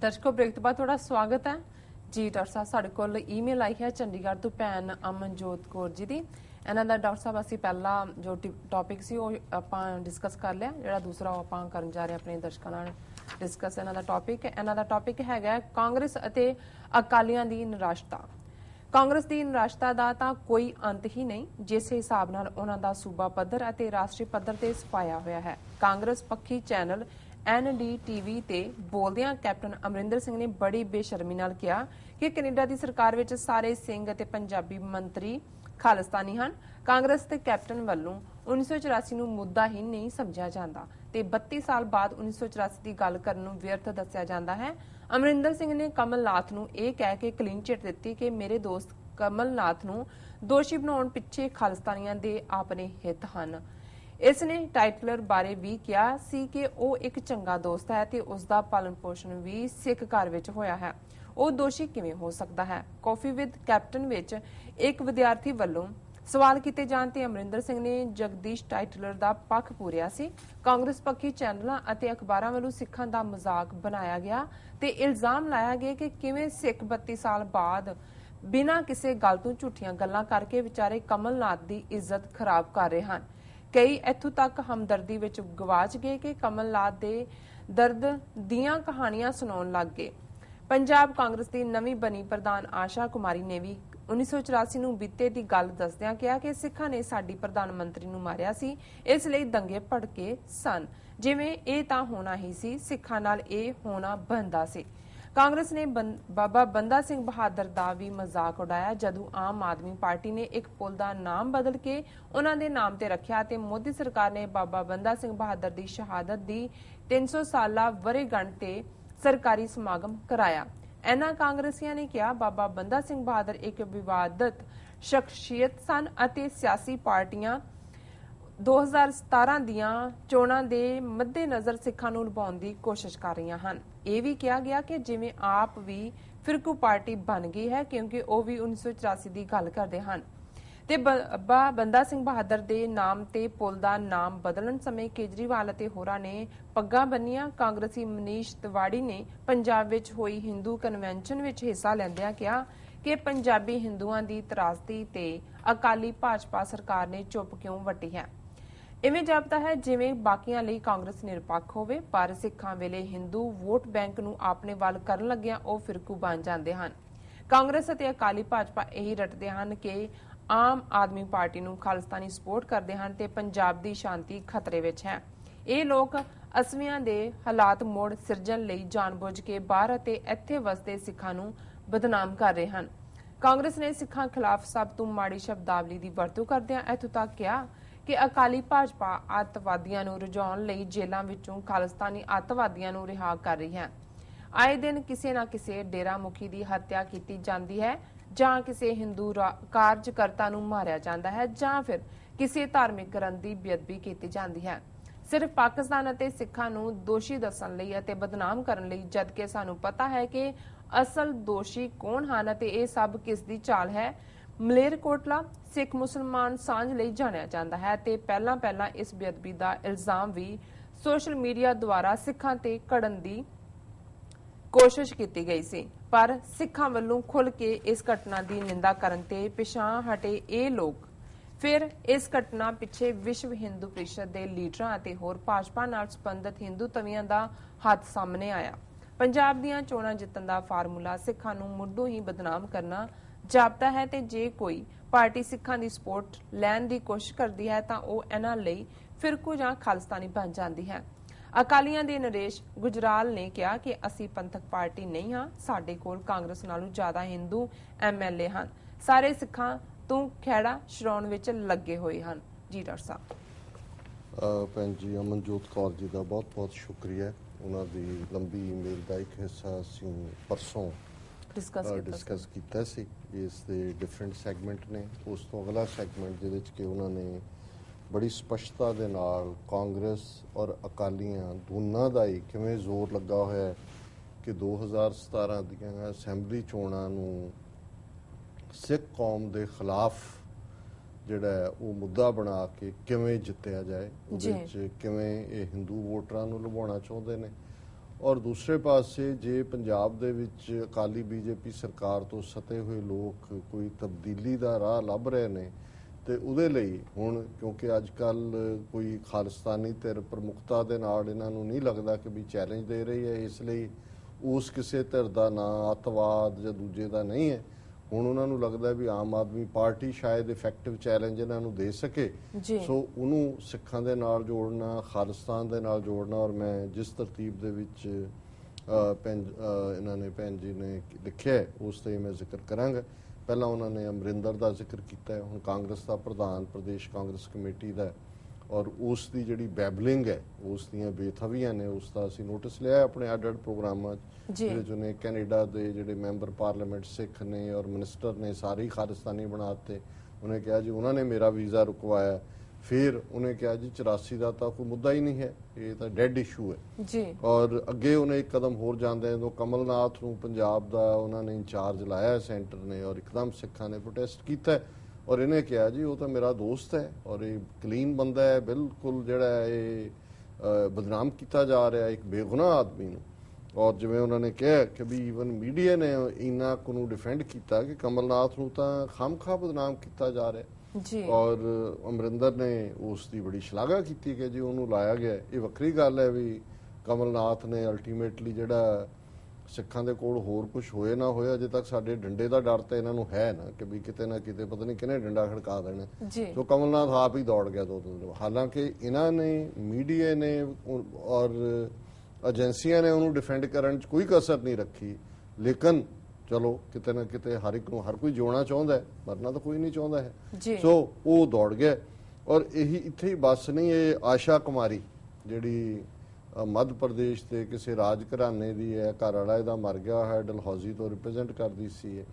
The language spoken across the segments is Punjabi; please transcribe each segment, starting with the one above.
ਦਰਸ਼ਕੋ, ਬ੍ਰੇਕ ਤੋਂ ਬਾਅਦ ਤੁਹਾਡਾ ਸਵਾਗਤ ਹੈ। ਜੀ, ਡਾਕਟਰ ਸਾਹਿਬ, ਸਾਡੇ ਕੋਲ ਈਮੇਲ ਆਈ ਹੈ ਚੰਡੀਗੜ੍ਹ ਤੋਂ ਭੈਣ ਅਮਨਜੋਤ ਕੌਰ ਜੀ ਦੀ। ਇਹਨਾਂ ਦਾ ਡਾਕਟਰ ਸਾਹਿਬ, ਅਸੀਂ ਪਹਿਲਾ ਜੋ ਟੌਪਿਕ ਸੀ, ਉਹ ਆਪਾਂ ਡਿਸਕਸ ਕਰ ਲਿਆ। ਜਿਹੜਾ ਦੂਸਰਾ ਉਹ ਆਪਾਂ ਕਰਨ ਜਾ ਰਹੇ ਆਪਣੇ ਦਰਸ਼ਕਾਂ ਨਾਲ ਡਿਸਕਸ ਇਹਨਾਂ ਦਾ ਟੌਪਿਕ ਇਹਨਾਂ ਦਾ ਟੌਪਿਕ ਹੈਗਾ ਕਾਂਗਰਸ ਅਤੇ ਅਕਾਲੀਆਂ ਦੀ ਨਿਰਾਸ਼ਤਾ। ਕਾਂਗਰਸ ਦੀ ਨਿਰਾਸ਼ਤਾ ਦਾ ਤਾਂ ਕੋਈ ਅੰਤ ਹੀ ਨਹੀਂ, ਜਿਸ ਹਿਸਾਬ ਨਾਲ ਉਹਨਾਂ ਦਾ ਸੂਬਾ ਪੱਧਰ ਅਤੇ ਰਾਸ਼ਟਰੀ ਪੱਧਰ ਤੇ ਸਫਾਇਆ ਹੋਇਆ ਹੈ। ਕਾਂਗਰਸ ਪੱਖੀ ਚੈਨਲ ਐਨਡੀਟੀਵੀ ਤੇ ਬੋਲਦਿਆਂ ਕੈਪਟਨ ਅਮਰਿੰਦਰ ਸਿੰਘ ਨੇ ਬੜੀ ਬੇਸ਼ਰਮੀ ਨਾਲ ਕਿਹਾ ਕਿ ਕੈਨੇਡਾ ਦੀ ਸਰਕਾਰ ਵਿੱਚ ਸਾਰੇ ਸਿੰਘ ਅਤੇ ਪੰਜਾਬੀ ਮੰਤਰੀ ਖਾਲਿਸਤਾਨੀ ਹਨ। ਕਾਂਗਰਸ ਤੇ ਕੈਪਟਨ ਵੱਲੋਂ 1984 ਨੂੰ ਮੁੱਦਾ ਹੀ ਨਹੀਂ ਸਮਝਿਆ ਜਾਂਦਾ ਤੇ 32 ਸਾਲ ਬਾਅਦ 1984 ਦੀ ਗੱਲ ਕਰਨ ਨੂੰ ਵਿਅਰਥ ਦੱਸਿਆ ਜਾਂਦਾ ਹੈ। ਅਮਰਿੰਦਰ ਸਿੰਘ ਨੇ ਕਮਲਨਾਥ ਨੂੰ ਇਹ ਕਹਿ ਕੇ ਕਲੀਨ ਚਿੱਟ ਦਿੱਤੀ ਕਿ ਮੇਰੇ ਦੋਸਤ ਕਮਲਨਾਥ ਨੂੰ ਦੋਸ਼ੀ ਬਣਾਉਣ ਪਿੱਛੇ ਖਾਲਿਸਤਾਨੀਆਂ ਦੇ ਆਪਣੇ ਹਿੱਤ ਹਨ। ਇਸ ਨੇ ਟਾਈਟਲਰ ਬਾਰੇ ਵੀ ਕਿਹਾ ਸੀ ਕਿ ਉਹ ਇੱਕ ਚੰਗਾ ਦੋਸਤ ਹੈ ਤੇ ਉਸ ਦਾ ਪਾਲਣ ਪੋਸ਼ਣ ਵੀ ਸਿੱਖ ਘਰ ਵਿੱਚ ਹੋਇਆ ਹੈ। ਉਹ ਦੋਸ਼ੀ ਕਿਵੇਂ ਹੋ ਸਕਦਾ ਹੈ? ਕਾਫੀ ਵਿਦ ਕੈਪਟਨ ਵਿੱਚ ਇੱਕ ਵਿਦਿਆਰਥੀ ਵੱਲੋਂ ਸਵਾਲ ਕੀਤੇ ਜਾਣ ਤੇ ਅਮਰਿੰਦਰ ਸਿੰਘ ਨੇ ਜਗਦੀਸ਼ ਟਾਈਟਲਰ ਦਾ ਪੱਖ ਪੂਰਿਆ ਸੀ। ਕਾਂਗਰਸ ਪੱਖੀ ਚੈਨਲਾਂ ਅਤੇ ਅਖਬਾਰਾਂ ਵੱਲੋਂ ਸਿੱਖਾਂ ਦਾ ਮਜ਼ਾਕ ਬਣਾਇਆ ਗਿਆ ਤੇ ਇਲਜ਼ਾਮ ਲਾਇਆ ਗਿਆ ਕਿ ਕਿਵੇਂ ਸਿੱਖ 32 ਸਾਲ ਬਾਅਦ ਬਿਨਾਂ ਕਿਸੇ ਗੱਲ ਤੋਂ ਝੂਠੀਆਂ ਗੱਲਾਂ ਕਰਕੇ ਵਿਚਾਰੇ ਕਮਲਨਾਥ ਦੀ ਇੱਜ਼ਤ ਖਰਾਬ ਕਰ ਰਹੇ ਹਨ। ਕਈ ਇੱਥੋਂ ਤੱਕ ਹਮਦਰਦੀ ਵਿੱਚ ਗਵਾਚ ਗਏ ਕਿ ਕਮਲਨਾਥ ਦੇ ਦਰਦ ਦੀਆਂ ਕਹਾਣੀਆਂ ਸੁਣਾਉਣ ਲੱਗ ਗਏ। ਪੰਜਾਬ ਕਾਂਗਰਸ ਦੀ ਨਵੀਂ ਬਣੀ ਪ੍ਰਧਾਨ ਆਸ਼ਾ ਕੁਮਾਰੀ ਨੇ ਵੀ 1984 ਨੂੰ ਬੀਤੇ ਦੀ ਗੱਲ ਦੱਸਦਿਆਂ ਕਿਹਾ ਕਿ ਸਿੱਖਾਂ ਨੇ ਸਾਡੀ ਪ੍ਰਧਾਨ ਮੰਤਰੀ ਨੂੰ ਮਾਰਿਆ ਸੀ, ਇਸ ਲਈ ਦੰਗੇ ਭੜਕੇ ਸਨ। ਜਿਵੇਂ ਇਹ ਤਾਂ ਹੋਣਾ ਹੀ ਸੀ, ਸਿੱਖਾਂ ਨਾਲ ਇਹ ਹੋਣਾ ਬੰਦਾ ਸੀ। ਕਾਂਗਰਸ ਨੇ ਬਾਬਾ ਬੰਦਾ ਸਿੰਘ ਬਹਾਦਰ ਦਾ ਵੀ ਮਜ਼ਾਕ ਉਡਾਇਆ। ਜਦੋਂ ਆਮ ਆਦਮੀ ਪਾਰਟੀ ਨੇ ਇੱਕ ਪੁਲ ਦਾ ਨਾਮ ਬਦਲ ਕੇ ਉਹਨਾਂ ਦੇ ਨਾਮ ਤੇ ਰੱਖਿਆ ਤੇ ਮੋਦੀ ਸਰਕਾਰ ਨੇ ਬਾਬਾ ਬੰਦਾ ਸਿੰਘ ਬਹਾਦਰ ਦੀ ਸ਼ਹਾਦਤ ਦੀ 300 ਸਾਲਾ ਵਰੇਗੰਢ ਤੇ ਸਰਕਾਰੀ ਸਮਾਗਮ ਕਰਾਇਆ। ਇਹਨਾਂ ਕਾਂਗਰਸੀਆਂ ਨੇ ਕਿਹਾ, ਬਾਬਾ ਬੰਦਾ ਸਿੰਘ ਬਹਾਦਰ ਇੱਕ ਵਿਵਾਦਤ ਸ਼ਖਸੀਅਤ ਸਨ ਅਤੇ ਸਿਆਸੀ ਪਾਰਟੀਆਂ 2017 ਦੀਆਂ ਚੋਣਾਂ ਦੇ ਮੱਦੇਨਜ਼ਰ ਸਿੱਖਾਂ ਨੂੰ ਲੁਭਾਉਣ ਦੀ ਕੋਸ਼ਿਸ਼ ਕਰ ਰਹੀਆਂ ਹਨ। ਇਹ ਵੀ ਕਿਹਾ ਗਿਆ ਕਿ ਜਿਵੇਂ ਆਪ ਵੀ ਫਿਰਕੂ ਪਾਰਟੀ ਬਣ ਗਈ ਹੈ, ਕਿਉਂਕਿ ਉਹ ਵੀ 1984 ਦੀ ਗੱਲ ਕਰਦੇ ਹਨ। ਤੇ ਬੱਬਾ ਬੰਦਾ ਸਿੰਘ ਬਹਾਦਰ ਦੇ ਨਾਮ ਤੇ ਪੁਲ ਦਾ ਨਾਮ ਬਦਲਣ ਸਮੇਂ ਕੇਜਰੀਵਾਲ ਅਤੇ ਹੋਰਾਂ ਨੇ ਪੱਗਾਂ ਬੰਨੀਆਂ। ਕਾਂਗਰਸੀ ਮਨੀਸ਼ ਤਿਵਾੜੀ ਨੇ ਪੰਜਾਬ ਵਿੱਚ ਹੋਈ ਹਿੰਦੂ ਕਨਵੈਨਸ਼ਨ ਵਿੱਚ ਹਿੱਸਾ ਲੈਂਦਿਆਂ ਕਿਹਾ ਕਿ ਪੰਜਾਬੀ ਹਿੰਦੂਆਂ ਦੀ ਤਰਾਸਦੀ ਤੇ ਅਕਾਲੀ ਭਾਜਪਾ ਸਰਕਾਰ ਨੇ ਚੁੱਪ ਕਿਉਂ ਵੱਟੀ ਹੈ। ਇਵੇਂ ਜਾਪਦਾ ਹੈ ਜਿਵੇਂ ਬਾਕੀਆਂ ਲਈ ਕਾਂਗਰਸ ਨਿਰਪੱਖ ਹੋਵੇ, ਪਰ ਸਿੱਖਾਂ ਵੇਲੇ ਹਿੰਦੂ ਵੋਟ ਬੈਂਕ ਨੂੰ ਆਪਣੇ ਵੱਲ ਕਰਨ ਲੱਗਿਆਂ ਉਹ ਫਿਰਕੂ ਬਣ ਜਾਂਦੇ ਹਨ। ਕਾਂਗਰਸ ਅਤੇ ਅਕਾਲੀ ਭਾਜਪਾ ਇਹੀ ਰਟਦੇ ਹਨ ਕਿ ਆਮ ਆਦਮੀ ਪਾਰਟੀ ਨੂੰ ਖਾਲਿਸਤਾਨੀ ਸਪੋਰਟ ਕਰਦੇ ਹਨ ਤੇ ਪੰਜਾਬ ਦੀ ਸ਼ਾਂਤੀ ਖਤਰੇ ਵਿੱਚ ਹੈ। ਇਹ ਲੋਕ ਅਸਮੀਆਂ ਦੇ ਹਾਲਾਤ ਮੋੜ ਸਿਰਜਣ ਲਈ ਜਾਣਬੁੱਝ ਕੇ ਬਾਹਰ ਅਤੇ ਇੱਥੇ ਵਸਦੇ ਸਿੱਖਾਂ ਨੂੰ ਬਦਨਾਮ ਕਰ ਰਹੇ ਹਨ। ਕਾਂਗਰਸ ਨੇ ਸਿੱਖਾਂ ਖਿਲਾਫ ਸਭ ਤੋਂ ਮਾੜੀ ਸ਼ਬਦਾਵਲੀ ਦੀ ਵਰਤੋਂ ਕਰਦਿਆਂ ਇੱਥੋਂ ਤੱਕ ਕਿਹਾ ਕਿ ਅਕਾਲੀ ਭਾਜਪਾ ਅੱਤਵਾਦੀਆਂ ਨੂੰ ਰੁਝਾਉਣ ਲਈ ਜੇਲ੍ਹਾਂ ਵਿੱਚੋਂ ਖਾਲਿਸਤਾਨੀ ਅੱਤਵਾਦੀਆਂ ਨੂੰ ਰਿਹਾ ਕਰ ਰਹੀ ਹੈ। ਆਏ ਦਿਨ ਕਿਸੇ ਨਾ ਕਿਸੇ ਡੇਰਾ ਮੁਖੀ ਦੀ ਹੱਤਿਆ ਕੀਤੀ ਜਾਂਦੀ ਹੈ ਜਾਂ ਕਿਸੇ ਹਿੰਦੂ ਕਾਰਜਕਰਤਾ ਨੂੰ ਮਾਰਿਆ ਜਾਂਦਾ ਹੈ ਜਾਂ ਫਿਰ ਕਿਸੇ ਧਾਰਮਿਕ ਗ੍ਰੰਥ ਦੀ ਬੇਅਦਬੀ ਕੀਤੀ ਜਾਂਦੀ ਹੈ। ਸਿਰਫ ਪਾਕਿਸਤਾਨ ਅਤੇ ਸਿੱਖਾਂ ਨੂੰ ਦੋਸ਼ੀ ਦੱਸਣ ਲਈ ਅਤੇ ਬਦਨਾਮ ਕਰਨ ਲਈ ਜਦਕਿ ਸਾਨੂੰ ਪਤਾ ਹੈ ਕਿ ਅਸਲ ਦੋਸ਼ੀ ਕੌਣ ਹਨ ਅਤੇ ਇਹ ਸਭ ਕਿਸ ਦੀ ਚਾਲ ਹੈ ਮਲੇਰਕੋਟਲਾ ਸਿੱਖ ਮੁਸਲਮਾਨ ਸਾਂਝ ਲਈ ਜਾਣਿਆ ਜਾਂਦਾ ਹੈ ਤੇ ਪਹਿਲਾਂ ਪਹਿਲਾਂ ਇਸ ਬੇਅਦਬੀ ਦਾ ਇਲਜ਼ਾਮ ਵੀ ਸੋਸ਼ਲ ਮੀਡੀਆ ਦੁਆਰਾ ਸਿੱਖਾਂ ਤੇ ਕੜਨ ਦੀ ਕੋਸ਼ਿਸ਼ ਕੀਤੀ ਗਈ ਸੀ। ਪਰ ਸਿੱਖਾਂ ਵੱਲੋਂ ਖੁੱਲ ਕੇ ਇਸ ਘਟਨਾ ਦੀ ਨਿੰਦਾ ਕਰਨ ਤੇ ਪਿਛਾਂ ਹਟੇ ਇਹ ਲੋਕ। ਫਿਰ ਇਸ ਘਟਨਾ ਪਿੱਛੇ ਵਿਸ਼ਵ ਹਿੰਦੂ ਪਰਿਸ਼ਦ ਦੇ ਲੀਡਰਾਂ ਅਤੇ ਹੋਰ ਭਾਜਪਾ ਨਾਲ ਸੰਬੰਧਿਤ ਹਿੰਦੂ ਤਵੀਆਂ ਦਾ ਹੱਥ ਸਾਹਮਣੇ ਆਇਆ। ਪੰਜਾਬ ਦੀਆਂ ਚੋਣਾਂ ਜਿੱਤਣ ਦਾ ਫਾਰਮੂਲਾ ਸਿੱਖਾਂ ਨੂੰ ਮੁੱਢੋਂ ਹੀ ਬਦਨਾਮ ਕਰਨਾ ਜਾਪਦਾ ਹੈ ਤੇ ਜੇ ਕੋਈ ਪਾਰਟੀ ਸਿੱਖਾਂ ਦੀ ਸਪੋਰਟ ਲੈਣ ਦੀ ਕੋਸ਼ਿਸ਼ ਕਰਦੀ ਹੈ ਤਾਂ ਉਹ ਇਹਨਾਂ ਲਈ ਫਿਰਕੂ ਜਾਂ ਖਾਲਸਤਾਨੀ ਬਣ ਜਾਂਦੀ ਹੈ। ਅਕਾਲੀਆਂ ਦੇ ਨਰੇਸ਼ ਗੁਜਰਾਲ ਨੇ ਕਿਹਾ ਕਿ ਅਸੀਂ ਪੰਥਕ ਪਾਰਟੀ ਨਹੀਂ ਹਾਂ, ਸਾਡੇ ਕੋਲ ਕਾਂਗਰਸ ਨਾਲੋਂ ਜ਼ਿਆਦਾ ਹਿੰਦੂ ਐਮਐਲਏ ਹਨ। ਸਾਰੇ ਸਿੱਖਾਂ ਤੋਂ ਖੇੜਾ ਸ਼ਰਾਉਣ ਵਿੱਚ ਲੱਗੇ ਹੋਏ ਹਨ। ਜੀ ਡਾਕਟਰ ਸਾਹਿਬ। ਭੈਣ ਜੀ, ਅਮਨਜੋਤ ਕੌਰ ਜੀ ਦਾ ਬਹੁਤ ਬਹੁਤ ਸ਼ੁਕਰੀਆ। ਉਹਨਾਂ ਦੀ ਲੰਬੀ ਈਮੇਲ ਦਾ ਇੱਕ ਹਿੱਸਾ ਅਸੀਂ ਪਰਸੋਂ ਡਿਸਕਸ ਕੀਤਾ ਡਿਸਕਸ ਕੀਤਾ ਸੀ ਇਸ ਦੇ ਡਿਫਰੈਂਟ ਸੈਗਮੈਂਟ ਨੇ। ਉਸ ਤੋਂ ਅਗਲਾ ਸੈਗਮੈਂਟ ਜਿਹਦੇ ਵਿੱਚ ਕਿ ਉਹਨਾਂ ਨੇ ਬੜੀ ਸਪਸ਼ਟਤਾ ਦੇ ਨਾਲ ਕਾਂਗਰਸ ਔਰ ਅਕਾਲੀਆਂ ਦੋਨਾਂ ਦਾ ਹੀ ਕਿਵੇਂ ਜ਼ੋਰ ਲੱਗਾ ਹੋਇਆ ਹੈ ਕਿ 2017 ਦੀਆਂ ਅਸੈਂਬਲੀ ਚੋਣਾਂ ਨੂੰ ਸਿੱਖ ਕੌਮ ਦੇ ਖਿਲਾਫ ਜਿਹੜਾ ਉਹ ਮੁੱਦਾ ਬਣਾ ਕੇ ਕਿਵੇਂ ਜਿੱਤਿਆ ਜਾਏ ਉਹਦੇ ਵਿੱਚ ਕਿਵੇਂ ਇਹ ਹਿੰਦੂ ਵੋਟਰਾਂ ਨੂੰ ਲੁਭਾਉਣਾ ਚਾਹੁੰਦੇ ਨੇ। ਔਰ ਦੂਸਰੇ ਪਾਸੇ ਜੇ ਪੰਜਾਬ ਦੇ ਵਿੱਚ ਅਕਾਲੀ ਬੀਜੇਪੀ ਸਰਕਾਰ ਤੋਂ ਸਤੇ ਹੋਏ ਲੋਕ ਕੋਈ ਤਬਦੀਲੀ ਦਾ ਰਾਹ ਲੱਭ ਰਹੇ ਨੇ, ਤੇ ਉਹਦੇ ਲਈ ਹੁਣ ਕਿਉਂਕਿ ਅੱਜ ਕੱਲ ਕੋਈ ਖਾਲਿਸਤਾਨੀ ਧਿਰ ਪ੍ਰਮੁਖਤਾ ਦੇ ਨਾਲ ਇਹਨਾਂ ਨੂੰ ਨਹੀਂ ਲੱਗਦਾ ਕਿ ਵੀ ਚੈਲੰਜ ਦੇ ਰਹੀ ਹੈ, ਇਸ ਲਈ ਉਸ ਕਿਸੇ ਧਿਰ ਦਾ ਨਾਂ ਅੱਤਵਾਦ ਜਾਂ ਦੂਜੇ ਦਾ ਨਹੀਂ ਹੈ। ਹੁਣ ਉਹਨਾਂ ਨੂੰ ਲੱਗਦਾ ਵੀ ਆਮ ਆਦਮੀ ਪਾਰਟੀ ਸ਼ਾਇਦ ਇਫੈਕਟਿਵ ਚੈਲੰਜ ਇਹਨਾਂ ਨੂੰ ਦੇ ਸਕੇ। ਸੋ ਉਹਨੂੰ ਸਿੱਖਾਂ ਦੇ ਨਾਲ ਜੋੜਨਾ ਖਾਲਿਸਤਾਨ ਦੇ ਨਾਲ ਜੋੜਨਾ ਔਰ ਮੈਂ ਜਿਸ ਤਰਤੀਬ ਦੇ ਵਿੱਚ ਇਹਨਾਂ ਨੇ ਭੈਣ ਜੀ ਨੇ ਲਿਖਿਆ ਉਸ ਤੇ ਮੈਂ ਜ਼ਿਕਰ ਕਰਾਂਗਾ। ਪਹਿਲਾਂ ਉਹਨਾਂ ਨੇ ਅਮਰਿੰਦਰ ਦਾ ਜ਼ਿਕਰ ਕੀਤਾ ਹੁਣ ਕਾਂਗਰਸ ਦਾ ਪ੍ਰਧਾਨ ਪ੍ਰਦੇਸ਼ ਕਾਂਗਰਸ ਕਮੇਟੀ ਦਾ ਔਰ ਉਸ ਦੀ ਜਿਹੜੀ ਬੈਬਲਿੰਗ ਹੈ ਉਸ ਦੀਆਂ ਬੇਥਵੀਆਂ ਨੇ ਉਸ ਦਾ ਅਸੀਂ ਨੋਟਿਸ ਲਿਆ ਆਪਣੇ ਅੱਡ ਅੱਡ ਪ੍ਰੋਗਰਾਮਾਂ 'ਚ ਜਿਹੜੇ ਜੋ ਨੇ ਕੈਨੇਡਾ ਦੇ ਜਿਹੜੇ ਮੈਂਬਰ ਪਾਰਲੀਮੈਂਟ ਸਿੱਖ ਨੇ ਔਰ ਮਿਨਿਸਟਰ ਨੇ ਸਾਰੇ ਖਾਲਿਸਤਾਨੀ ਬਣਾਤੇ ਉਹਨੇ ਕਿਹਾ ਜੀ ਉਹਨਾਂ ਨੇ ਮੇਰਾ ਵੀਜ਼ਾ ਰੁਕਵਾਇਆ ਫਿਰ ਉਹਨੇ ਕਿਹਾ ਜੀ 84 ਦਾ ਤਾਂ ਕੋਈ ਮੁੱਦਾ ਹੀ ਨਹੀਂ ਹੈ ਇਹ ਤਾਂ ਡੈੱਡ ਇਸ਼ੂ ਹੈ। ਜੀ। ਔਰ ਅੱਗੇ ਉਹਨੇ ਇੱਕ ਕਦਮ ਹੋਰ ਜਾਂਦੇ ਜਦੋਂ ਕਮਲਨਾਥ ਨੂੰ ਪੰਜਾਬ ਦਾ ਉਹਨਾਂ ਨੇ ਇੰਚਾਰਜ ਲਾਇਆ ਸੈਂਟਰ ਨੇ ਔਰ ਇੱਕਦਮ ਸਿੱਖਾਂ ਨੇ ਪ੍ਰੋਟੈਸਟ ਕੀਤਾ ਔਰ ਇਹਨੇ ਕਿਹਾ ਜੀ ਉਹ ਤਾਂ ਮੇਰਾ ਦੋਸਤ ਹੈ ਔਰ ਇਹ ਕਲੀਨ ਬੰਦਾ ਹੈ ਬਿਲਕੁਲ ਜਿਹੜਾ ਇਹ ਬਦਨਾਮ ਕੀਤਾ ਜਾ ਰਿਹਾ ਇੱਕ ਬੇਗੁਨਾਹ ਆਦਮੀ ਨੂੰ। ਔਰ ਜਿਵੇਂ ਉਹਨਾਂ ਨੇ ਕਿਹਾ ਕਿ ਵੀ ਇਵਨ ਮੀਡੀਆ ਨੇ ਇਨਾ ਕੋ ਨੂੰ ਡਿਫੈਂਡ ਕੀਤਾ ਕਿ ਕਮਲਨਾਥ ਨੂੰ ਤਾਂ ਖਾਮਖਾ ਬਦਨਾਮ ਕੀਤਾ ਜਾ ਰਿਹਾ। ਜੀ। ਔਰ ਅਮਰਿੰਦਰ ਨੇ ਉਸ ਦੀ ਬੜੀ ਸ਼ਲਾਘਾ ਕੀਤੀ ਕਿ ਜੀ ਉਹਨੂੰ ਲਾਇਆ ਗਿਆ। ਇਹ ਵੱਖਰੀ ਗੱਲ ਹੈ ਵੀ ਕਮਲਨਾਥ ਨੇ ਅਲਟੀਮੇਟਲੀ ਜਿਹੜਾ ਸਿੱਖਾਂ ਦੇ ਕੋਲ ਹੋਰ ਕੁਝ ਹੋਏ ਨਾ ਹੋਏ ਅਜੇ ਤੱਕ ਸਾਡੇ ਡੰਡੇ ਦਾ ਡਰ ਤਾਂ ਇਹਨਾਂ ਨੂੰ ਹੈ ਨਾ ਕਿ ਵੀ ਕਿਤੇ ਨਾ ਕਿਤੇ ਪਤਾ ਨਹੀਂ ਕਿਹਨੇ ਡੰਡਾ ਖੜਕਾ ਦੇਣਾ। ਸੋ ਕਮਲਨਾਥ ਆਪ ਹੀ ਦੌੜ ਗਿਆ ਦੋ ਦਿਨ। ਹਾਲਾਂਕਿ ਇਹਨਾਂ ਨੇ ਮੀਡੀਆ ਨੇ ਔਰ ਏਜੰਸੀਆਂ ਨੇ ਉਹਨੂੰ ਡਿਫੈਂਡ ਕਰਨ 'ਚ ਕੋਈ ਕਸਰ ਨਹੀਂ ਰੱਖੀ। ਲੇਕਿਨ ਚਲੋ ਕਿਤੇ ਨਾ ਕਿਤੇ ਹਰ ਇੱਕ ਨੂੰ ਹਰ ਕੋਈ ਜਿਉਣਾ ਚਾਹੁੰਦਾ ਹੈ ਮਰਨਾ ਤਾਂ ਕੋਈ ਨਹੀਂ ਚਾਹੁੰਦਾ ਹੈ। ਸੋ ਉਹ ਦੌੜ ਗਿਆ ਔਰ ਇਹੀ ਇੱਥੇ ਹੀ ਬਸ ਨਹੀਂ ਇਹ ਆਸ਼ਾ ਕੁਮਾਰੀ ਜਿਹੜੀ ਮੱਧ ਪ੍ਰਦੇਸ਼ ਦੇ ਕਿਸੇ ਰਾਜ ਘਰਾਣੇ ਦੀ ਹੈ ਘਰ ਵਾਲਾ ਇਹਦਾ ਮਰ ਗਿਆ ਹੈ ਡਲਹੌਜ਼ੀ ਤੋਂ ਰਿਪਰੈਜ਼ੈਂਟ ਕਰਦੀ ਸੀ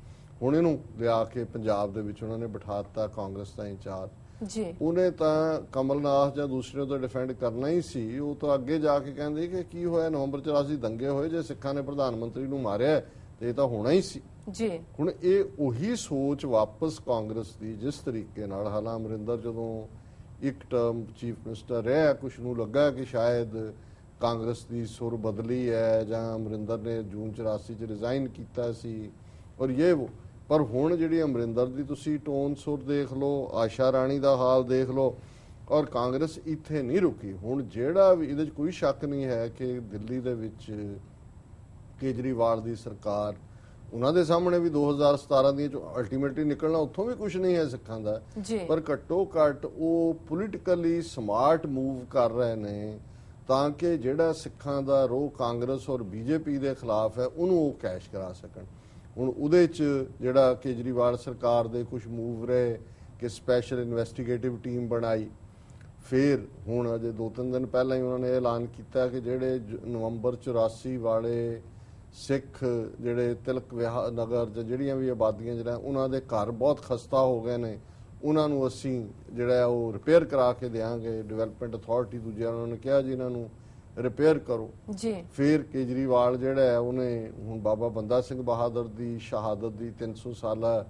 ਹੁਣ ਇਹਨੂੰ ਲਿਆ ਕੇ ਪੰਜਾਬ ਦੇ ਵਿੱਚ ਉਹਨਾਂ ਨੇ ਬਿਠਾ ਦਿੱਤਾ ਕਾਂਗਰਸ ਦਾ ਇੰਚਾਰਜ। ਜੀ। ਉਹਨੇ ਤਾਂ ਕਮਲਨਾਥ ਜਾਂ ਦੂਸਰੇ ਤੋਂ ਡਿਫੈਂਡ ਕਰਨਾ ਹੀ ਸੀ। ਉਹ ਤਾਂ ਅੱਗੇ ਜਾ ਕੇ ਕਹਿੰਦੇ ਕਿ ਕੀ ਹੋਇਆ ਨਵੰਬਰ 84 ਦੰਗੇ ਹੋਏ ਜੇ ਸਿੱਖਾਂ ਨੇ ਪ੍ਰਧਾਨ ਮੰਤਰੀ ਨੂੰ ਮਾਰਿਆ ਤੇ ਇਹ ਤਾਂ ਹੋਣਾ ਹੀ ਸੀ। ਜੀ। ਹੁਣ ਇਹ ਉਹੀ ਸੋਚ ਵਾਪਸ ਕਾਂਗਰਸ ਦੀ ਜਿਸ ਤਰੀਕੇ ਨਾਲ ਹਾਲਾਂ ਅਮਰਿੰਦਰ ਜਦੋਂ ਇੱਕ ਟਰਮ ਚੀਫ ਮਿਨਿਸਟਰ ਰਿਹਾ ਕੁਛ ਨੂੰ ਲੱਗਾ ਕਿ ਸ਼ਾਇਦ ਕਾਂਗਰਸ ਦੀ ਸੁਰ ਬਦਲੀ ਹੈ ਜਾਂ ਅਮਰਿੰਦਰ ਨੇ ਜੂਨ 84 ਚ ਰਿਜ਼ਾਈਨ ਕੀਤਾ ਸੀ ਔਰ ਇਹ ਉਹ ਪਰ ਹੁਣ ਜਿਹੜੀ ਅਮਰਿੰਦਰ ਦੀ ਤੁਸੀਂ ਟੋਨ ਸੁਰ ਦੇਖ ਲਓ ਆਸ਼ਾ ਰਾਣੀ ਦਾ ਹਾਲ ਦੇਖ ਲਓ ਔਰ ਕਾਂਗਰਸ ਇੱਥੇ ਨਹੀਂ ਰੁਕੀ। ਹੁਣ ਜਿਹੜਾ ਵੀ ਇਹਦੇ 'ਚ ਕੋਈ ਸ਼ੱਕ ਨਹੀਂ ਹੈ ਕਿ ਦਿੱਲੀ ਦੇ ਵਿੱਚ ਕੇਜਰੀਵਾਲ ਦੀ ਸਰਕਾਰ ਉਹਨਾਂ ਦੇ ਸਾਹਮਣੇ ਵੀ 2017 ਦੀਆਂ ਜੋ ਅਲਟੀਮੇਟਲੀ ਨਿਕਲਣਾ ਉੱਥੋਂ ਵੀ ਕੁਝ ਨਹੀਂ ਹੈ ਸਿੱਖਾਂ ਦਾ। ਪਰ ਘੱਟੋ ਘੱਟ ਉਹ ਪੋਲੀਟੀਕਲੀ ਸਮਾਰਟ ਮੂਵ ਕਰ ਰਹੇ ਨੇ ਤਾਂ ਕਿ ਜਿਹੜਾ ਸਿੱਖਾਂ ਦਾ ਰੋਹ ਕਾਂਗਰਸ ਔਰ ਬੀਜੇਪੀ ਦੇ ਖਿਲਾਫ ਹੈ, ਉਹਨੂੰ ਉਹ ਕੈਸ਼ ਕਰਾ ਸਕਣ। ਹੁਣ ਉਹਦੇ ਚ ਜਿਹੜਾ ਕੇਜਰੀਵਾਲ ਸਰਕਾਰ ਦੇ ਕੁਝ ਮੂਵ ਰਹੇ ਕਿ ਸਪੈਸ਼ਲ ਇਨਵੈਸਟੀਗੇਟਿਵ ਟੀਮ ਬਣਾਈ, ਫਿਰ ਹੁਣ ਅਜੇ ਦੋ ਤਿੰਨ ਦਿਨ ਪਹਿਲਾਂ ਹੀ ਉਹਨਾਂ ਨੇ ਐਲਾਨ ਕੀਤਾ ਕਿ ਜਿਹੜੇ ਜ- ਨਵੰਬਰ 84 ਵਾਲੇ ਸਿੱਖ ਜਿਹੜੇ ਤਿਲਕ ਵਿਆਹ ਨਗਰ ਜਾਂ ਜਿਹੜੀਆਂ ਵੀ ਆਬਾਦੀਆਂ ਜਿਹੜਾ ਉਹਨਾਂ ਦੇ ਘਰ ਬਹੁਤ ਖਸਤਾ ਹੋ ਗਏ ਨੇ। ਉਹਨਾਂ ਨੂੰ ਅਸੀਂ ਜਿਹੜਾ ਉਹ ਰਿਪੇਅਰ ਕਰਾ ਕੇ ਦੇਾਂਗੇ ਡਿਵੈਲਪਮੈਂਟ ਅਥਾਰਟੀ ਦੂਜਿਆਂ ਨੂੰ ਉਹਨੇ ਕਿਹਾ ਜੀ ਇਹਨਾਂ ਨੂੰ ਰਿਪੇਅਰ ਕਰੋ। ਜੀ। ਫਿਰ ਕੇਜਰੀਵਾਲ ਜਿਹੜਾ ਹੈ ਉਹਨੇ ਹੁਣ ਬਾਬਾ ਬੰਦਾ ਸਿੰਘ ਬਹਾਦਰ ਦੀ ਸ਼ਹਾਦਤ ਦੀ 300 ਸਾਲਾ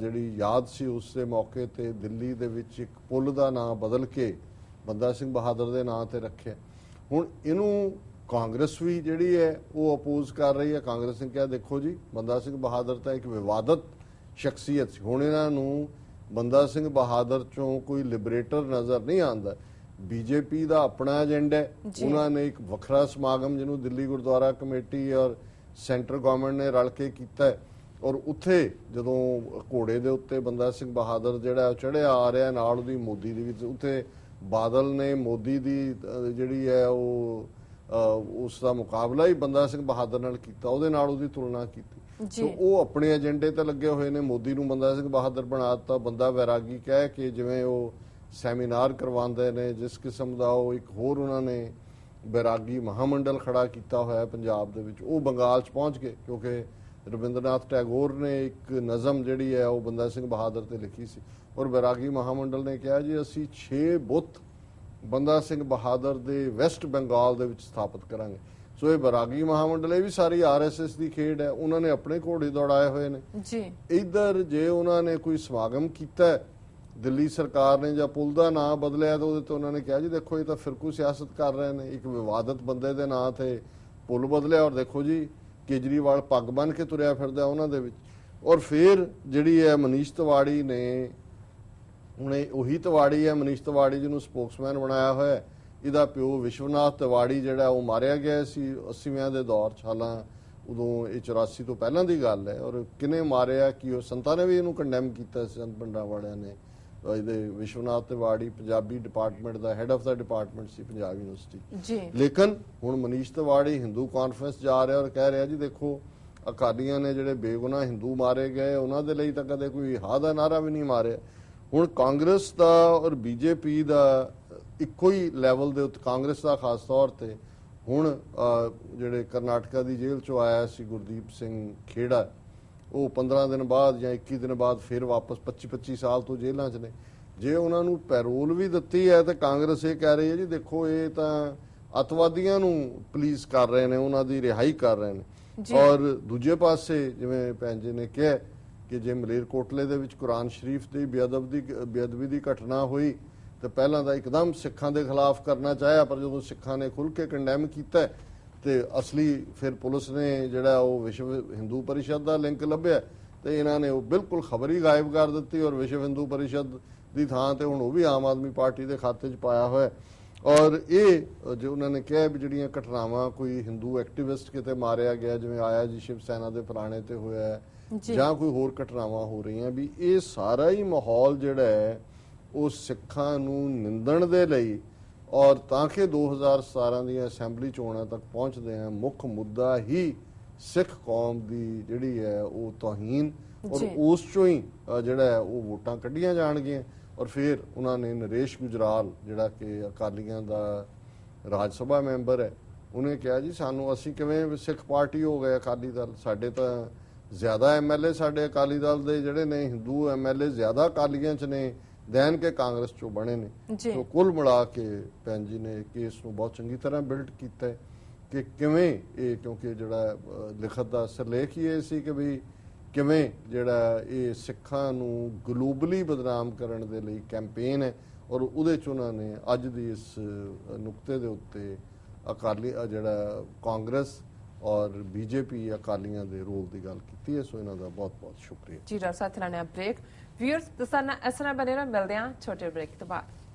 ਜਿਹੜੀ ਯਾਦ ਸੀ ਉਸ ਦੇ ਮੌਕੇ ਤੇ ਦਿੱਲੀ ਦੇ ਵਿੱਚ ਇੱਕ ਪੁਲ ਦਾ ਨਾਮ ਬਦਲ ਕੇ ਬੰਦਾ ਸਿੰਘ ਬਹਾਦਰ ਦੇ ਨਾਂ ਤੇ ਰੱਖਿਆ। ਹੁਣ ਇਹਨੂੰ ਕਾਂਗਰਸ ਵੀ ਜਿਹੜੀ ਹੈ ਉਹ ਅਪੋਜ਼ ਕਰ ਰਹੀ ਹੈ। ਕਾਂਗਰਸ ਨੇ ਕਿਹਾ ਦੇਖੋ ਜੀ ਬੰਦਾ ਸਿੰਘ ਬਹਾਦਰ ਤਾਂ ਇੱਕ ਵਿਵਾਦਤ ਸ਼ਖਸੀਅਤ ਸੀ। ਹੁਣ ਇਹਨਾਂ ਨੂੰ ਬੰਦਾ ਸਿੰਘ ਬਹਾਦਰ ਚੋਂ ਕੋਈ ਲਿਬਰੇਟਰ ਨਜ਼ਰ ਨਹੀਂ ਆਉਂਦਾ ਬੀਜੇਪੀ ਦਾ ਆਪਣਾ ਏਜੰਡਾ ਹੈ। ਉਹਨਾਂ ਨੇ ਇੱਕ ਵੱਖਰਾ ਸਮਾਗਮ ਜਿਹਨੂੰ ਦਿੱਲੀ ਗੁਰਦੁਆਰਾ ਕਮੇਟੀ ਔਰ ਸੈਂਟਰ ਗਵਰਨਮੈਂਟ ਨੇ ਰਲ ਕੇ ਕੀਤਾ ਔਰ ਉੱਥੇ ਜਦੋਂ ਘੋੜੇ ਦੇ ਉੱਤੇ ਬੰਦਾ ਸਿੰਘ ਬਹਾਦਰ ਜਿਹੜਾ ਚੜਿਆ ਆ ਰਿਹਾ ਨਾਲ ਉਹਦੀ ਮੋਦੀ ਦੀ ਵੀ ਉੱਥੇ ਬਾਦਲ ਨੇ ਮੋਦੀ ਦੀ ਜਿਹੜੀ ਹੈ ਉਹ ਉਸ ਦਾ ਮੁਕਾਬਲਾ ਹੀ ਬੰਦਾ ਸਿੰਘ ਬਹਾਦਰ ਨਾਲ ਕੀਤਾ ਉਹਦੇ ਨਾਲ ਉਹਦੀ ਤੁਲਨਾ ਕੀਤੀ। ਸੋ ਉਹ ਆਪਣੇ ਏਜੰਡੇ ਤੇ ਲੱਗੇ ਹੋਏ ਨੇ। ਮੋਦੀ ਨੂੰ ਬੰਦਾ ਸਿੰਘ ਬਹਾਦਰ ਬਣਾ ਦਿੱਤਾ। ਬੰਦਾ ਵੈਰਾਗੀ ਕਹਿ ਕੇ ਜਿਵੇਂ ਉਹ ਸੈਮੀਨਾਰ ਕਰਵਾਉਂਦੇ ਨੇ ਜਿਸ ਕਿਸਮ ਦਾ ਉਹ ਇੱਕ ਹੋਰ ਉਹਨਾਂ ਨੇ ਵੈਰਾਗੀ ਮਹਾਮੰਡਲ ਖੜਾ ਕੀਤਾ ਹੋਇਆ ਪੰਜਾਬ ਦੇ ਵਿੱਚ। ਉਹ ਬੰਗਾਲ 'ਚ ਪਹੁੰਚ ਗਏ ਕਿਉਂਕਿ ਰਵਿੰਦਰਨਾਥ ਟੈਗੋਰ ਨੇ ਇੱਕ ਨਜ਼ਮ ਜਿਹੜੀ ਹੈ ਉਹ ਬੰਦਾ ਸਿੰਘ ਬਹਾਦਰ ਤੇ ਲਿਖੀ ਸੀ। ਔਰ ਵੈਰਾਗੀ ਮਹਾਮੰਡਲ ਨੇ ਕਿਹਾ ਜੀ ਅਸੀਂ 6 ਬੁੱਤ ਬੰਦਾ ਸਿੰਘ ਬਹਾਦਰ ਦੇ ਵੈਸਟ ਬੰਗਾਲ ਦੇ ਵਿੱਚ ਸਥਾਪਿਤ ਕਰਾਂਗੇ। ਸੋ ਇਹ ਵੈਰਾਗੀ ਮਹਾਮੰਡਲ ਇਹ ਵੀ ਸਾਰੀ ਆਰਐਸਐਸ ਦੀ ਖੇਡ ਹੈ ਉਹਨਾਂ ਨੇ ਆਪਣੇ ਘੋੜੇ ਦੌੜਾਏ ਹੋਏ ਨੇ। ਜੀ। ਇਧਰ ਜੇ ਉਹਨਾਂ ਨੇ ਕੋਈ ਸਮਾਗਮ ਕੀਤਾ ਦਿੱਲੀ ਸਰਕਾਰ ਨੇ ਜਾਂ ਪੁਲ ਦਾ ਨਾਮ ਬਦਲਿਆ ਤਾਂ ਉਹਦੇ ਤੇ ਉਹਨਾਂ ਨੇ ਕਿਹਾ ਜੀ ਦੇਖੋ ਇਹ ਤਾਂ ਫਿਰਕੂ ਸਿਆਸਤ ਕਰ ਰਹੇ ਨੇ ਇੱਕ ਵਿਵਾਦਤ ਬੰਦੇ ਦੇ ਨਾਂ ਤੇ ਪੁੱਲ ਬਦਲਿਆ ਔਰ ਦੇਖੋ ਜੀ ਕੇਜਰੀਵਾਲ ਪੱਗ ਬੰਨ ਕੇ ਤੁਰਿਆ ਫਿਰਦਾ ਉਹਨਾਂ ਦੇ ਵਿੱਚ। ਔਰ ਫਿਰ ਜਿਹੜੀ ਹੈ ਮਨੀਸ਼ ਤਿਵਾੜੀ ਨੇ ਹੁਣੇ ਉਹੀ ਤਿਵਾੜੀ ਹੈ ਮਨੀਸ਼ ਤਿਵਾੜੀ ਜਿਹਨੂੰ ਸਪੋਕਸਮੈਨ ਬਣਾਇਆ ਹੋਇਆ ਹੈ ਇਹਦਾ ਪਿਓ ਵਿਸ਼ਵਨਾਥ ਤਿਵਾੜੀ ਜਿਹੜਾ ਉਹ ਮਾਰਿਆ ਗਿਆ ਸੀ 80ਵਿਆਂ ਦੇ ਦੌਰ 'ਚ। ਹਾਲਾਂ ਉਦੋਂ ਇਹ 84 ਤੋਂ ਪਹਿਲਾਂ ਦੀ ਗੱਲ ਹੈ ਔਰ ਕਿਨੇ ਮਾਰਿਆ ਕਿ ਉਹ ਸੰਤਾਂ ਨੇ ਵੀ ਇਹਨੂੰ ਕੰਡੈਮ ਕੀਤਾ ਸੀ ਸੰਤ ਪੰਡਾ ਵਾਲਿਆਂ ਨੇ? ਇਹਦੇ ਵਿਸ਼ਵਨਾਥ ਤਿਵਾੜੀ ਪੰਜਾਬੀ ਡਿਪਾਰਟਮੈਂਟ ਦਾ ਹੈੱਡ ਆਫ ਦਾ ਡਿਪਾਰਟਮੈਂਟ ਸੀ ਪੰਜਾਬ ਯੂਨੀਵਰਸਿਟੀ। ਜੀ। ਲੇਕਿਨ ਹੁਣ ਮਨੀਸ਼ ਤਿਵਾੜੀ ਹਿੰਦੂ ਕਾਨਫਰੰਸ ਜਾ ਰਿਹਾ ਔਰ ਕਹਿ ਰਿਹਾ ਜੀ ਦੇਖੋ ਅਕਾਲੀਆਂ ਨੇ ਜਿਹੜੇ ਬੇਗੁਨਾਹ ਹਿੰਦੂ ਮਾਰੇ ਗਏ ਉਹਨਾਂ ਦੇ ਲਈ ਤਾਂ ਕਦੇ ਕੋਈ ਹਾ ਦਾ ਨਾਰਾ ਵੀ ਨਹੀਂ ਮਾਰਿਆ। ਹੁਣ ਕਾਂਗਰਸ ਦਾ ਔਰ ਬੀਜੇਪੀ ਦਾ ਇੱਕੋ ਹੀ ਲੈਵਲ ਦੇ ਉੱਤੇ ਕਾਂਗਰਸ ਦਾ ਖਾਸ ਤੌਰ ਤੇ ਹੁਣ ਜਿਹੜੇ ਕਰਨਾਟਕਾ ਦੀ ਜੇਲ੍ਹ ਚੋਂ ਆਇਆ ਸੀ ਗੁਰਦੀਪ ਸਿੰਘ ਖੇੜਾ ਉਹ 15 ਦਿਨ ਬਾਅਦ ਜਾਂ 21 ਦਿਨ ਬਾਅਦ ਫਿਰ ਵਾਪਸ 25 25 ਸਾਲ ਤੋਂ ਜੇਲ੍ਹਾਂ 'ਚ ਨੇ ਜੇ ਉਹਨਾਂ ਨੂੰ ਪੈਰੋਲ ਵੀ ਦਿੱਤੀ ਹੈ ਤਾਂ ਕਾਂਗਰਸ ਇਹ ਕਹਿ ਰਹੀ ਹੈ ਜੀ ਦੇਖੋ ਇਹ ਤਾਂ ਅਤਵਾਦੀਆਂ ਨੂੰ ਪੁਲਿਸ ਕਰ ਰਹੇ ਨੇ ਉਹਨਾਂ ਦੀ ਰਿਹਾਈ ਕਰ ਰਹੇ। ਨੇ ਔਰ ਦੂਜੇ ਪਾਸੇ ਜਿਵੇਂ ਭੈਣ ਜੀ ਨੇ ਕਿਹਾ ਕਿ ਜੇ ਮਲੇਰਕੋਟਲੇ ਦੇ ਵਿੱਚ ਕੁਰਾਨ ਸ਼ਰੀਫ ਦੀ ਬੇਅਦਬ ਦੀ ਬੇਅਦਬੀ ਦੀ ਘਟਨਾ ਹੋਈ ਤਾਂ ਪਹਿਲਾਂ ਤਾਂ ਇੱਕਦਮ ਸਿੱਖਾਂ ਦੇ ਖਿਲਾਫ ਕਰਨਾ ਚਾਹਿਆ ਪਰ ਜਦੋਂ ਸਿੱਖਾਂ ਨੇ ਖੁੱਲ ਕੇ ਕੰਡੈਮ ਕੀਤਾ ਤੇ ਅਸਲੀ ਫਿਰ ਪੁਲਿਸ ਨੇ ਜਿਹੜਾ ਉਹ ਵਿਸ਼ਵ ਹਿੰਦੂ ਪਰਿਸ਼ਦ ਦਾ ਲਿੰਕ ਲੱਭਿਆ ਤੇ ਇਹਨਾਂ ਨੇ ਉਹ ਬਿਲਕੁਲ ਖਬਰ ਹੀ ਗਾਇਬ ਕਰ ਦਿੱਤੀ ਔਰ ਵਿਸ਼ਵ ਹਿੰਦੂ ਪਰਿਸ਼ਦ ਦੀ ਥਾਂ ਤੇ ਹੁਣ ਉਹ ਵੀ ਆਮ ਆਦਮੀ ਪਾਰਟੀ ਦੇ ਖਾਤੇ 'ਚ ਪਾਇਆ ਹੋਇਆ। ਔਰ ਇਹ ਜੋ ਉਹਨਾਂ ਨੇ ਕਿਹਾ ਵੀ ਜਿਹੜੀਆਂ ਘਟਨਾਵਾਂ ਕੋਈ ਹਿੰਦੂ ਐਕਟਿਵਿਸਟ ਕਿਤੇ ਮਾਰਿਆ ਗਿਆ ਜਿਵੇਂ ਆਇਆ ਜੀ ਸ਼ਿਵ ਸੈਨਾ ਦੇ ਫਲਾਣੇ ਤੇ ਹੋਇਆ। ਜਾਂ ਕੋਈ ਹੋਰ ਘਟਨਾਵਾਂ ਹੋ ਰਹੀਆਂ ਵੀ ਇਹ ਸਾਰਾ ਹੀ ਮਾਹੌਲ ਜਿਹੜਾ ਹੈ ਉਹ ਸਿੱਖਾਂ ਨੂੰ ਨਿੰਦਣ ਦੇ ਲਈ ਔਰ ਤਾਂ ਕਿ 2017 ਦੀਆਂ ਅਸੈਂਬਲੀ ਚੋਣਾਂ ਤੱਕ ਪਹੁੰਚਦੇ ਆ ਮੁੱਖ ਮੁੱਦਾ ਹੀ ਸਿੱਖ ਕੌਮ ਦੀ ਜਿਹੜੀ ਹੈ ਉਹ ਤੋਹੀਨ ਔਰ। ਉਸ ਚੋਂ ਹੀ ਜਿਹੜਾ ਹੈ ਉਹ ਵੋਟਾਂ ਕੱਢੀਆਂ ਜਾਣਗੀਆਂ ਔਰ ਫਿਰ ਉਹਨਾਂ ਨੇ ਨਰੇਸ਼ ਗੁਜਰਾਲ ਜਿਹੜਾ ਕਿ ਅਕਾਲੀਆਂ ਦਾ ਰਾਜ ਸਭਾ ਮੈਂਬਰ ਹੈ ਉਹਨੇ ਕਿਹਾ ਜੀ ਸਾਨੂੰ ਅਸੀਂ ਕਿਵੇਂ ਸਿੱਖ ਪਾਰਟੀ ਹੋ ਗਏ ਅਕਾਲੀ ਦਲ ਸਾਡੇ ਤਾਂ ਜ਼ਿਆਦਾ ਐਮਐਲਏ ਸਾਡੇ ਅਕਾਲੀ ਦਲ ਦੇ ਜਿਹੜੇ ਨੇ ਹਿੰਦੂ ਐਮਐਲਏ ਜ਼ਿਆਦਾ ਅਕਾਲੀਆਂ ਚ ਨੇ ਦੇਨ ਕੇ ਕਾਂਗਰਸ ਚੋਂ ਬਣੇ ਨੇ। ਸੋ ਕੁੱਲ ਮਿਲਾ ਕੇ ਭੈਣ ਜੀ ਨੇ ਕੇਸ ਨੂੰ ਬਹੁਤ ਚੰਗੀ ਤਰ੍ਹਾਂ ਬਿਲਡ ਕੀਤਾ ਹੈ ਕਿ ਕਿਵੇਂ ਇਹ ਕਿਉਂਕਿ ਜਿਹੜਾ ਲਿਖਤ ਦਾ ਸਿਰਲੇਖ ਹੀ ਇਹ ਸੀ ਕਿ ਵੀ ਕਿਵੇਂ ਜਿਹੜਾ ਇਹ ਸਿੱਖਾਂ ਨੂੰ ਗਲੋਬਲੀ ਬਦਨਾਮ ਕਰਨ ਦੇ ਲਈ ਕੈਂਪੇਨ ਹੈ ਔਰ ਉਹਦੇ ਚ ਉਹਨਾਂ ਨੇ ਅੱਜ ਦੀ ਇਸ ਨੁਕਤੇ ਦੇ ਉੱਤੇ ਅਕਾਲੀ ਜਿਹੜਾ ਕਾਂਗਰਸ ਔਰ ਬੀਜੇਪੀ ਅਕਾਲੀਆਂ ਦੇ ਰੋਲ ਦੀ ਗੱਲ ਕੀਤੀ ਹੈ ਸੋ ਇਹਨਾਂ ਦਾ ਬਹੁਤ ਬਹੁਤ ਸ਼ੁਕਰੀਆ ਜੀ ਡਾਕਟਰ ਸਾਹਿਬ ਲੈਣਾ ਬ੍ਰੇਕ ਵੀਅਰਸ ਨਾਲ ਇਸ ਤਰ੍ਹਾਂ ਬਣੇ ਰਹੋ ਮਿਲਦੇ ਹਾਂ ਛੋਟੇ ਬ੍ਰੇਕ ਤੋਂ ਬਾਅਦ।